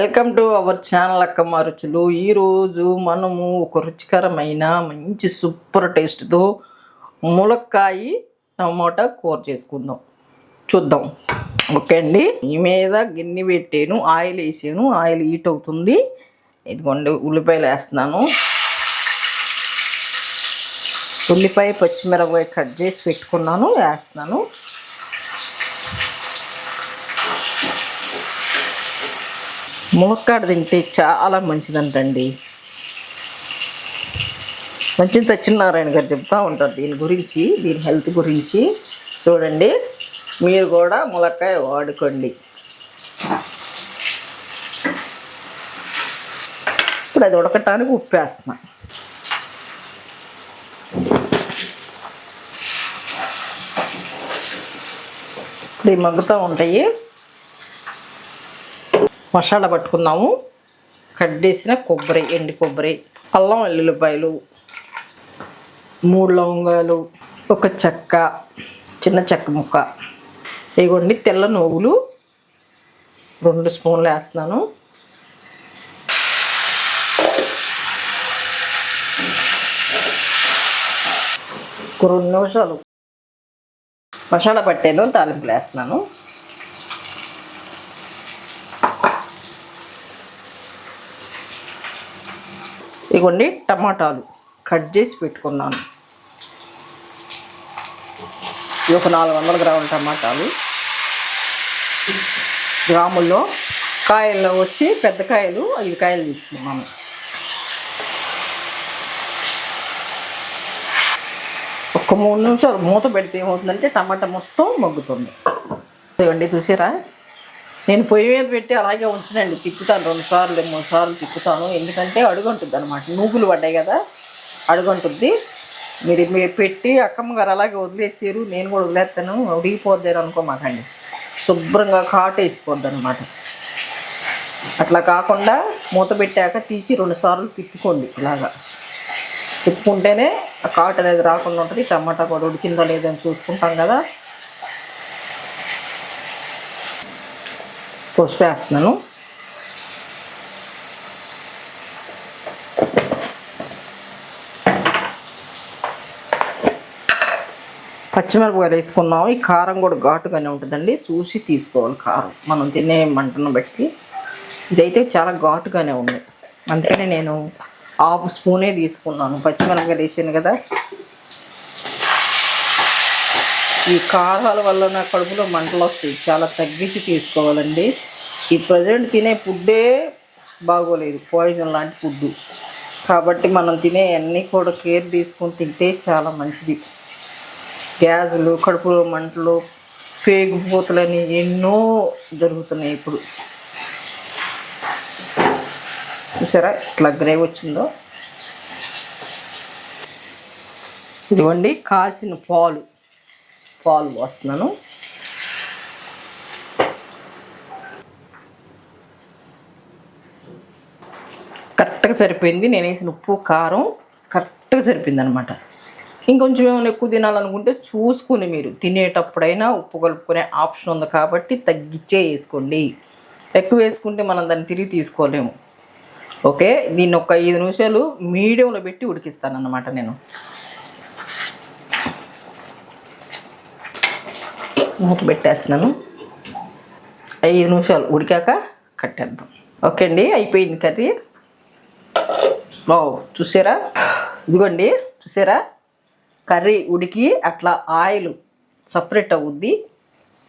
Welcome to our channel Akkamma రుచులు ఈరోజు మనము ఒక రుచికరమైన మంచి సూపర్ టేస్ట్తో ములక్కాయ టమాటా కూర చేసుకుందాం. చూద్దాం. ఓకే అండి. ఈ మీద గిన్నె పెట్టాను ఆయిల్ వేసాను ఆయిల్ హీట్ అవుతుంది. ఇదిగోండి ఉల్లిపాయలు వేస్తున్నాను. ఉల్లిపాయ పచ్చిమిరపకాయ కట్ చేసి పెట్టుకున్నాను వేస్తున్నాను. ములక్కాడ తింటే చాలా మంచిదంటండి. మంచి సత్యనారాయణ గారు చెప్తూ ఉంటారు దీని గురించి దీని హెల్త్ గురించి. చూడండి మీరు కూడా ములక్కాయ వాడుకోండి. ఇప్పుడు అది ఉడకటానికి ఉప్పు వేస్తున్నా ఇప్పుడు ఈ మగ్గుతూ ఉంటాయి. మసాలా పట్టుకుందాము. కట్ చేసిన కొబ్బరి ఎండి కొబ్బరి అల్లం వెల్లుల్లిపాయలు మూడు లవంగాలు ఒక చెక్క చిన్న చెక్క ముక్క. ఇగోండి తెల్ల నువ్వులు రెండు స్పూన్లు వేస్తున్నాను. రెండు నిమిషాలు మసాలా పట్టాను తాలింపులు వేస్తున్నాను. ఇగోండి టమాటాలు కట్ చేసి పెట్టుకున్నాను. ఇది ఒక నాలుగు వందల గ్రాముల టమాటాలు. గ్రాముల్లో కాయల్లో వచ్చి పెద్ద కాయలు ఐదు కాయలు తీసుకున్నాను. ఒక మూడు నిమిషాలు మూత పెడితే ఏమవుతుందంటే టమాటా మొత్తం మగ్గుతుంది. ఇవ్వండి చూసారా? నేను పొయ్యి మీద పెట్టి అలాగే ఉంచనండి. తిప్పుతాను. రెండు సార్లు మూడు సార్లు తిప్పుతాను. ఎందుకంటే అడుగుంటుంది అనమాట నూగులు పడ్డాయి కదా అడుగుంటుంది. మీరు మీరు పెట్టి అక్కమ్మ గారు అలాగే వదిలేసారు. నేను కూడా వదిలేస్తాను. ఉడిగిపోద్దారు అనుకోమాకండి. శుభ్రంగా కాటు వేసిపోద్ది అనమాట అట్లా కాకుండా మూత పెట్టాక తీసి రెండు సార్లు తిప్పుకోండి ఇలాగా. తిప్పుకుంటేనే ఆ కాటు అనేది రాకుండా ఉంటుంది. టమాటా కూడా ఉడికిందో లేదని చూసుకుంటాం కదా. పసుపు వేస్తున్నాను పచ్చిమిరపకాయలు వేసుకున్నాము. ఈ కారం కూడా ఘాటుగానే ఉంటుందండి. చూసి తీసుకోవాలి కారం. మనం తినే మంటను బట్టి ఇదైతే చాలా ఘాటుగానే ఉంది. అందుకనే నేను హాఫ్ స్పూనే తీసుకున్నాను. పచ్చిమిరపకాయలు వేసాను కదా. ఈ కారాల వల్ల నా కడుపులో మంటలు వస్తాయి. చాలా తగ్గించి తీసుకోవాలండి. ఈ ప్రజెంట్ తినే ఫుడ్డే బాగోలేదు. పాయిజన్ లాంటి ఫుడ్ కాబట్టి మనం తినే అన్నీ కూడా కేర్ తీసుకొని తింటే చాలా మంచిది. గ్యాసులు కడుపులో మంటలు పేగుపోతలని ఎన్నో జరుగుతున్నాయి ఇప్పుడు. చూసారా? ఇట్లా గ్రే వచ్చిందో? ఇదిగోండి కాసిన పాలు. పాలు పోస్తున్నాను. కరెక్ట్గా సరిపోయింది. నేను వేసిన ఉప్పు కారం కరెక్ట్గా సరిపోయింది అనమాట ఇంకొంచెం ఏమైనా ఎక్కువ తినాలనుకుంటే చూసుకుని మీరు తినేటప్పుడైనా ఉప్పు కలుపుకునే ఆప్షన్ ఉంది కాబట్టి తగ్గించే వేసుకోండి. ఎక్కువ వేసుకుంటే మనం దాన్ని తిరిగి తీసుకోలేము. ఓకే? దీన్ని ఒక ఐదు నిమిషాలు మీడియంలో పెట్టి ఉడికిస్తాను అన్నమాట నేను. మూత పెట్టేస్తున్నాను. ఐదు నిమిషాలు ఉడికాక కట్టేద్దాం. ఓకే అండి అయిపోయింది కర్రీ. ఓ చూసారా? ఇదిగోండి చూసారా? కర్రీ ఉడికి అట్లా ఆయిల్ సపరేట్ అవుద్ది.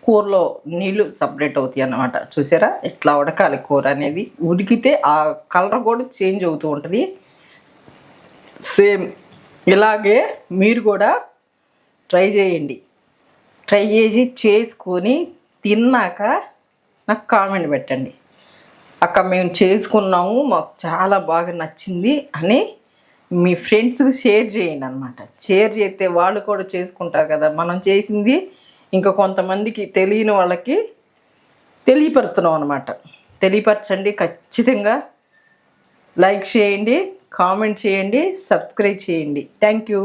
కూరలో నీళ్ళు సపరేట్ అవుతాయి అన్నమాట. చూసారా? ఇట్లా ఉడకాలి కూర అనేది. ఉడికితే ఆ కలర్ కూడా చేంజ్ అవుతూ ఉంటుంది. సేమ్ ఇలాగే మీరు కూడా ట్రై చేయండి. ట్రై చేసి చేసుకొని తిన్నాక నాకు కామెంట్ పెట్టండి. అక్క మేము చేసుకున్నాము మాకు చాలా బాగా నచ్చింది అని మీ ఫ్రెండ్స్కి షేర్ చేయండి అనమాట షేర్ చేస్తే వాళ్ళు కూడా చేసుకుంటారు కదా. మనం చేసింది ఇంకా కొంతమందికి తెలియని వాళ్ళకి తెలియపరుతున్నాం అనమాట తెలియపరచండి ఖచ్చితంగా లైక్ చేయండి కామెంట్ చేయండి సబ్స్క్రైబ్ చేయండి. Thank you.